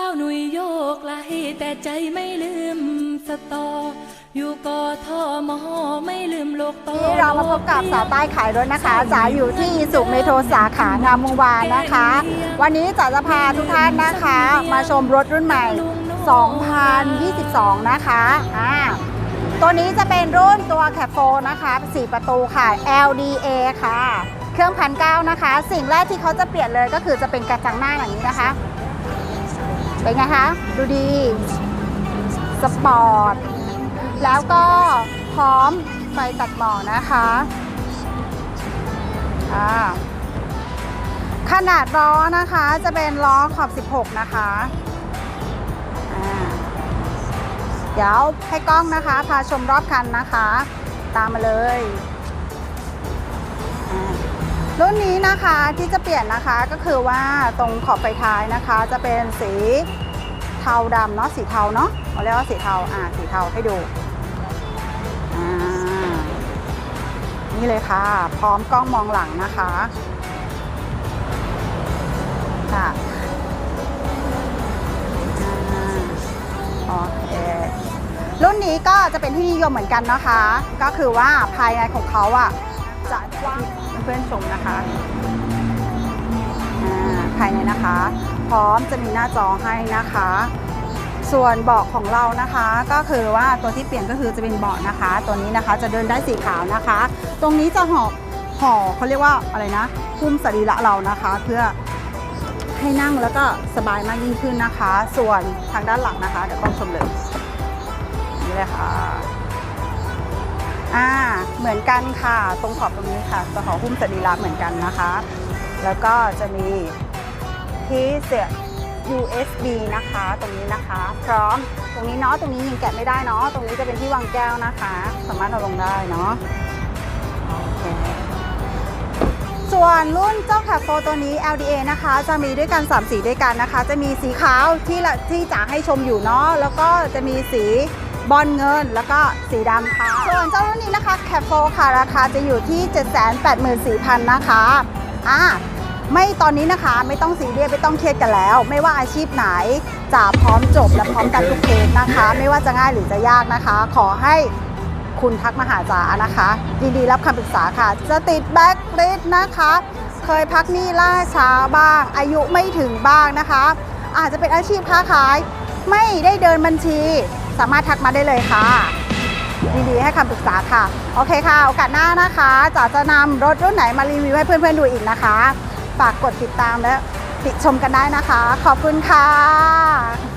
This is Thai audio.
าวหนุยโยกไหลแต่ใจไม่ลืมสตอ อยู่กอทอมอไม่ลืมโลกต่อนี่เรามาพบกับสาวใต้ขายรถนะคะจ๋าอยู่ที่สุขเมโทรสาขางามวงวานนะคะ วันนี้จ๋าจะพาทุกท่านนะคะ มาชมรถรุ่นใหม่ 2022 นะคะอ่าตัวนี้จะเป็นรุ่นตัวแคปโฟนะคะ4ประตูค่ะ LDA ค่ะ เครื่องพันเก้านะคะ สิ่งแรกที่เขาจะเปลี่ยนเลยก็คือจะเป็นกระจังหน้าอย่างนี้นะคะ เป็นไงคะ ดูดี สปอร์ต แล้วก็พร้อมไฟตัดหมอกนะคะอ่าขนาดล้อนะคะจะเป็นล้อขอบ 16 นะคะเดี๋ยวให้กล้องนะคะ พาชมรอบคันนะคะ ตามมาเลย รุ่นนี้นะคะที่จะเปลี่ยนนะคะก็คือว่าตรงขอบไฟท้ายนะคะ จะเป็นสีเทาดำเนาะสีเทาเนาะเราเรียกว่าสีเทาอ่าสีเทาให้ดูอ่านี่เลยค่ะ พร้อมกล้องมองหลังนะคะค่ะโอเครุ่นนี้ก็จะเป็นที่นิยมเหมือนกันนะคะ ก็คือว่าภายในของเขาอะจะกว้าง เพื่อนๆชมนะคะภายในนะคะ พร้อมจะมีหน้าจอให้นะคะ ส่วนเบาะของเรานะคะ ก็คือว่าตัวที่เปลี่ยนก็คือจะเป็นเบาะนะคะ ตัวนี้นะคะจะเดินได้สีขาวนะคะ ตรงนี้จะห่อห่อเขาเรียกว่าอะไรนะหุ้มสรีระเรานะคะ เพื่อให้นั่งแล้วก็สบายมากยิ่งขึ้นนะคะ ส่วนทางด้านหลังนะคะเดี๋ยวกล้องชมเลยนี่เลยค่ะ อ่าเหมือนกันค่ะ ตรงขอบตรงนี้ค่ะจะห่อหุ้มสรีระเหมือนกันนะคะ แล้วก็จะมีที่เสียบ USB นะคะ ตรงนี้นะคะ พร้อมตรงนี้เนาะตรงนี้ยังแกะไม่ได้เนาะตรงนี้จะเป็นที่วางแก้วนะคะ สามารถเอาลงได้เนาะโอเคส่วนรุ่นเจ้าแคปโฟตัวนี้ LDA นะคะ จะมีด้วยกัน 3 สีด้วยกันนะคะ จะมีสีขาวที่ที่จะให้ชมอยู่เนาะแล้วก็จะมีสี บอลเงินแล้วก็สีดำค่ะ ส่วนเจ้ารุ่นนี้นะคะแคปโฟค่ะราคาจะอยู่ที่ 784,000 นะคะอ่าไม่ตอนนี้นะคะไม่ต้องซีเรียสไม่ต้องเครียดกันแล้ว ไม่ว่าอาชีพไหนจะพร้อมจบและพร้อมกันทุกเคสนะคะ ไม่ว่าจะง่ายหรือจะยากนะคะ ขอให้คุณทักมาหาจ๋านะคะยินดีรับคำปรึกษาค่ะ จะติดแบ็คลิสนะคะ เคยพักหนี้ล่าช้าบ้าง อายุไม่ถึงบ้างนะคะ อาจจะเป็นอาชีพค้าขาย ไม่ได้เดินบัญชี สามารถทักมาได้เลยค่ะยินดีให้คำปรึกษาค่ะ โอเคค่ะ โอกาสหน้านะคะจ๋าจะนำรถรุ่นไหนมารีวิวให้เพื่อนๆดูอีกนะคะ ฝากกดติดตามและติชมกันได้นะคะ ขอบคุณค่ะ